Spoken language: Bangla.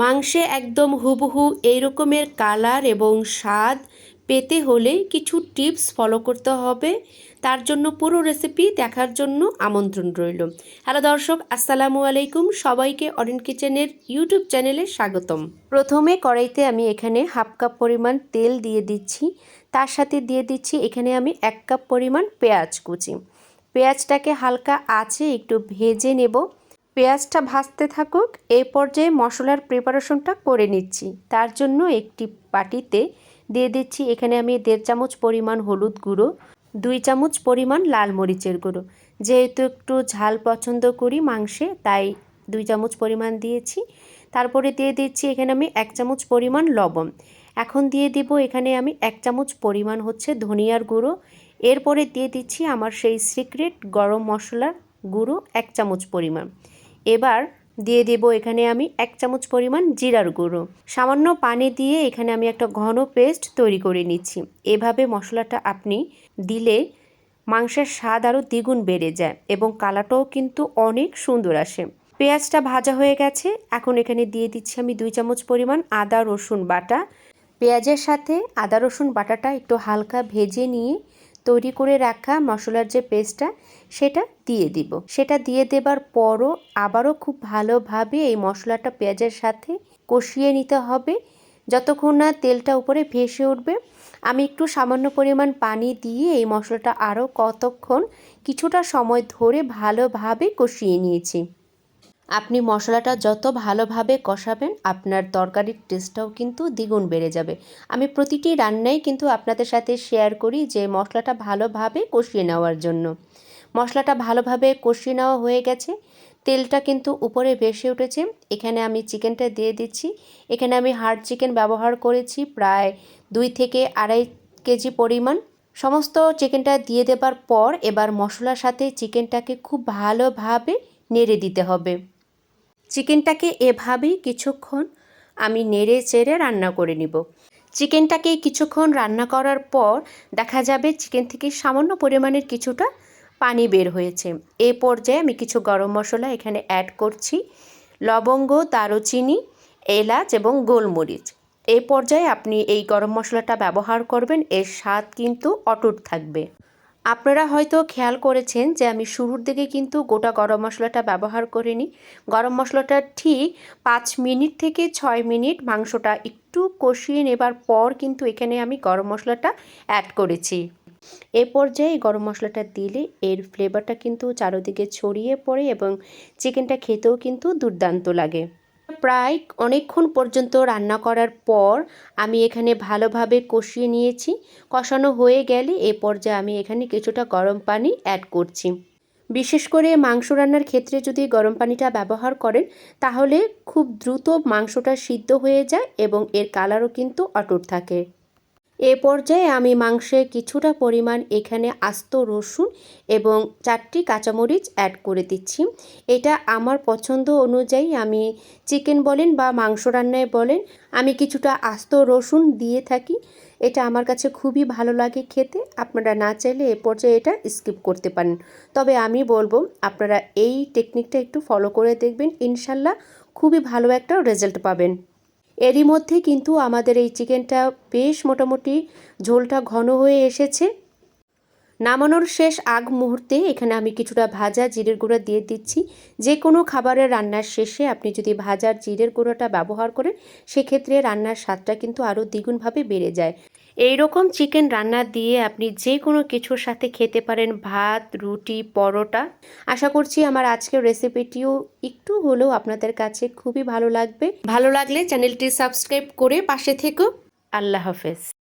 মাংসে একদম হুবহু এই রকমের কালার এবং স্বাদ পেতে হলে কিছু টিপস ফলো করতে হবে। তার জন্য পুরো রেসিপি দেখার জন্য আমন্ত্রণ রইল। হ্যালো দর্শক, আসসালামু আলাইকুম। সবাইকে অরেন কিচেনের ইউটিউব চ্যানেলে স্বাগতম। প্রথমে কড়াইতে আমি এখানে হাফ কাপ পরিমাণ তেল দিয়ে দিচ্ছি। তার সাথে দিয়ে দিচ্ছি এখানে আমি এক কাপ পরিমাণ পেঁয়াজ কুচি। পেঁয়াজটাকে হালকা আছে একটু ভেজে নেব। পেঁয়াজটা ভাজতে থাকুক এই পর্যায়ে মশলার প্রিপারেশনটা করে নিচ্ছি। তার জন্য একটি বাটিতে দিয়ে দিচ্ছি, এখানে আমি দেড় চামচ পরিমাণ হলুদ গুঁড়ো, দুই চামচ পরিমাণ লাল মরিচের গুঁড়ো। যেহেতু একটু ঝাল পছন্দ করি মাংসে, তাই দুই চামচ পরিমাণ দিয়েছি। তারপরে দিয়ে দিচ্ছি, এখানে আমি এক চামচ পরিমাণ লবণ। এখন দিয়ে দিব, এখানে আমি এক চামচ পরিমাণ হচ্ছে ধনিয়ার গুঁড়ো। এরপরে দিয়ে দিচ্ছি আমার সেই সিক্রেট গরম মশলার গুঁড়ো, এক চামচ পরিমাণ। এবার দিয়ে দেব এখানে আমি এক চামচ পরিমাণ জিরার গুঁড়ো। সামান্য পানি দিয়ে এখানে আমি একটা ঘন পেস্ট তৈরি করে নিচ্ছি। এভাবে মশলাটা আপনি দিলে মাংসের স্বাদ আরও দ্বিগুণ বেড়ে যায় এবং কালারটাও কিন্তু অনেক সুন্দর আসে। পেঁয়াজটা ভাজা হয়ে গেছে। এখন এখানে দিয়ে দিচ্ছি আমি দুই চামচ পরিমাণ আদা রসুন বাটা। পেঁয়াজের সাথে আদা রসুন বাটাটা একটু হালকা ভেজে নিয়ে তৈরি করে রাখা মশলার যে পেস্টটা সেটা দিয়ে দিব। সেটা দিয়ে দেবার পরও আবারও খুব ভালোভাবে এই মশলাটা পেঁয়াজের সাথে কষিয়ে নিতে হবে। যতক্ষণ না তেলটা উপরে ভেসে উঠবে, আমি একটু সামান্য পরিমাণ পানি দিয়ে এই মশলাটা আরও কতক্ষণ কিছুটা সময় ধরে ভালোভাবে কষিয়ে নিয়েছি। আপনি মশলাটা যত ভালোভাবে কষাবেন, আপনার তরকারির টেস্টটাও কিন্তু দ্বিগুণ বেড়ে যাবে। আমি প্রতিটি রান্নায় কিন্তু আপনাদের সাথে শেয়ার করি যে মশলাটা ভালোভাবে কষিয়ে নেওয়ার জন্য। মশলাটা ভালোভাবে কষিয়ে নেওয়া হয়ে গেছে। তেলটা কিন্তু উপরে ভেসে উঠেছে। এখানে আমি চিকেনটা দিয়ে দিচ্ছি। এখানে আমি হার্ড চিকেন ব্যবহার করেছি প্রায় দুই থেকে আড়াই কেজি পরিমাণ। সমস্ত চিকেনটা দিয়ে দেবার পর এবার মশলার সাথে চিকেনটাকে খুব ভালোভাবে নেড়ে দিতে হবে। চিকেনটাকে এভাবেই কিছুক্ষণ আমি নেড়ে চেড়ে রান্না করে নিব। চিকেনটাকে কিছুক্ষণ রান্না করার পর দেখা যাবে চিকেন থেকে সামান্য পরিমাণের কিছুটা পানি বের হয়েছে। এ পর্যায়ে আমি কিছু গরম মশলা এখানে অ্যাড করছি। লবঙ্গ, দারুচিনি, এলাচ এবং গোলমরিচ। এ পর্যায়ে আপনি এই গরম মশলাটা ব্যবহার করবেন, এর স্বাদ কিন্তু অটুট থাকবে। আপনারা হয়তো খেয়াল করেছেন যে আমি শুরুর দিকে কিন্তু গোটা গরম মশলাটা ব্যবহার করিনি। গরম মশলাটা ঠিক পাঁচ মিনিট থেকে ছয় মিনিট মাংসটা একটু কষিয়ে নেবার পর কিন্তু এখানে আমি গরম মশলাটা অ্যাড করেছি। এ পর্যায়ে গরম মশলাটা দিলে এর ফ্লেভারটা কিন্তু চারোদিকে ছড়িয়ে পড়ে এবং চিকেনটা খেতেও কিন্তু দুর্দান্ত লাগে। প্রায় অনেকক্ষণ পর্যন্ত রান্না করার পর আমি এখানে ভালোভাবে কষিয়ে নিয়েছি। কষানো হয়ে গেলে এ পর্যায়ে আমি এখানে কিছুটা গরম পানি অ্যাড করছি। বিশেষ করে মাংস রান্নার ক্ষেত্রে যদি গরম পানিটা ব্যবহার করেন, তাহলে খুব দ্রুত মাংসটা সিদ্ধ হয়ে যায় এবং এর কালারও কিন্তু অটুট থাকে। এ পর্যায়ে আমি মাংসে কিছুটা পরিমাণ এখানে আস্ত রসুন এবং চারটি কাঁচামরিচ অ্যাড করে দিচ্ছি। এটা আমার পছন্দ অনুযায়ী আমি চিকেন বলেন বা মাংস রান্নায় বলেন, আমি কিছুটা আস্ত রসুন দিয়ে থাকি। এটা আমার কাছে খুবই ভালো লাগে খেতে। আপনারা না চাইলে এ পর্যায়ে এটা স্কিপ করতে পারেন। তবে আমি বলব, আপনারা এই টেকনিকটা একটু ফলো করে দেখবেন। ইনশাল্লাহ খুবই ভালো একটা রেজাল্ট পাবেন। এরই মধ্যে কিন্তু আমাদের এই চিকেনটা বেশ মোটামুটি ঝোলটা ঘন হয়ে এসেছে। নামানোর শেষ আগ মুহূর্তে এখানে আমি কিছুটা ভাজা জিরের গুঁড়া দিয়ে দিচ্ছি। যে কোনো খাবারের রান্নার শেষে আপনি যদি ভাজার জিরের গুঁড়োটা ব্যবহার করেন, সেক্ষেত্রে রান্নার স্বাদটা কিন্তু আরও দ্বিগুণভাবে বেড়ে যায়। এই রকম চিকেন রান্না দিয়ে আপনি যে কোনো কিছুর সাথে খেতে পারেন ভাত, রুটি, পরোটা। আশা করছি আমার আজকের রেসিপিটিও একটু হলেও আপনাদের কাছে খুবই ভালো লাগবে। ভালো লাগলে চ্যানেলটি সাবস্ক্রাইব করে পাশে থেকো। আল্লাহ হাফেজ।